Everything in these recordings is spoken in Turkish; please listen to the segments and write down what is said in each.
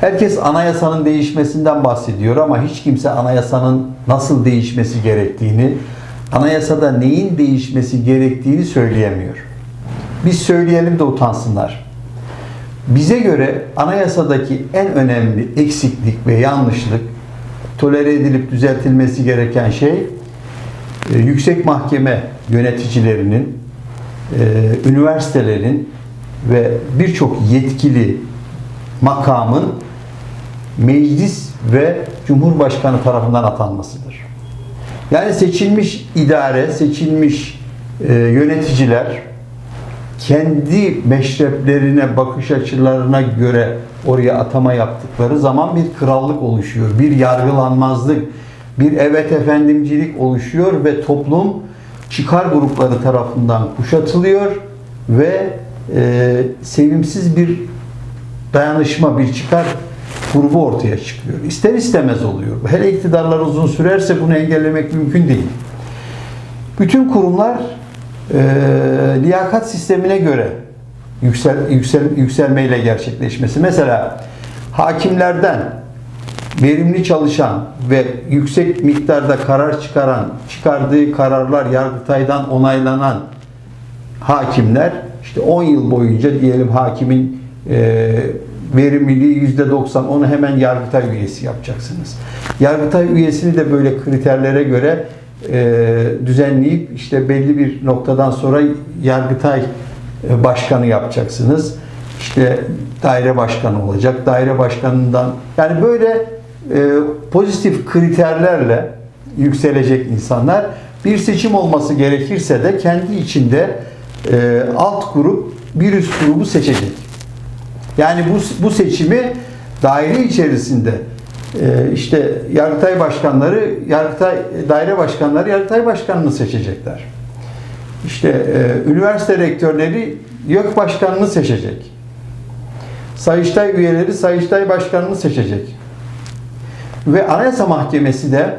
Herkes anayasanın değişmesinden bahsediyor ama hiç kimse anayasanın nasıl değişmesi gerektiğini, anayasada neyin değişmesi gerektiğini söyleyemiyor. Biz söyleyelim de utansınlar. Bize göre anayasadaki en önemli eksiklik ve yanlışlık tolere edilip düzeltilmesi gereken şey e, yüksek mahkeme yöneticilerinin, e, üniversitelerin ve birçok yetkili makamın meclis ve cumhurbaşkanı tarafından atanmasıdır. Yani seçilmiş idare, seçilmiş e, yöneticiler kendi meşreplerine, bakış açılarına göre oraya atama yaptıkları zaman bir krallık oluşuyor. Bir yargılanmazlık, bir evet efendimcilik oluşuyor ve toplum çıkar grupları tarafından kuşatılıyor ve e, sevimsiz bir dayanışma, bir çıkar grubu ortaya çıkıyor. İster istemez oluyor. Hele iktidarlar uzun sürerse bunu engellemek mümkün değil. Bütün kurumlar e, liyakat sistemine göre yüksel, yüksel, yükselmeyle gerçekleşmesi. Mesela hakimlerden verimli çalışan ve yüksek miktarda karar çıkaran, çıkardığı kararlar Yargıtay'dan onaylanan hakimler işte 10 yıl boyunca diyelim hakimin e, verimliliği %90 onu hemen Yargıtay üyesi yapacaksınız. Yargıtay üyesini de böyle kriterlere göre e, düzenleyip işte belli bir noktadan sonra Yargıtay e, başkanı yapacaksınız. İşte daire başkanı olacak. Daire başkanından yani böyle e, pozitif kriterlerle yükselecek insanlar bir seçim olması gerekirse de kendi içinde e, alt grup bir üst grubu seçecek. Yani bu, bu seçimi daire içerisinde e, işte Yargıtay başkanları, Yargıtay daire başkanları Yargıtay başkanını seçecekler. İşte e, üniversite rektörleri YÖK başkanını seçecek. Sayıştay üyeleri Sayıştay başkanını seçecek. Ve Anayasa Mahkemesi de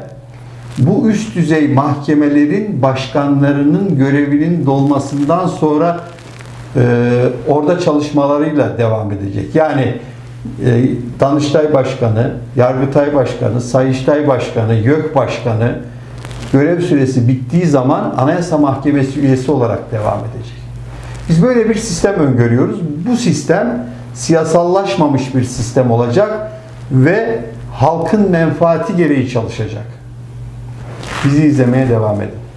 bu üst düzey mahkemelerin başkanlarının görevinin dolmasından sonra orada çalışmalarıyla devam edecek. Yani e, Danıştay Başkanı, Yargıtay Başkanı, Sayıştay Başkanı, YÖK Başkanı görev süresi bittiği zaman Anayasa Mahkemesi üyesi olarak devam edecek. Biz böyle bir sistem öngörüyoruz. Bu sistem siyasallaşmamış bir sistem olacak ve halkın menfaati gereği çalışacak. Bizi izlemeye devam edin.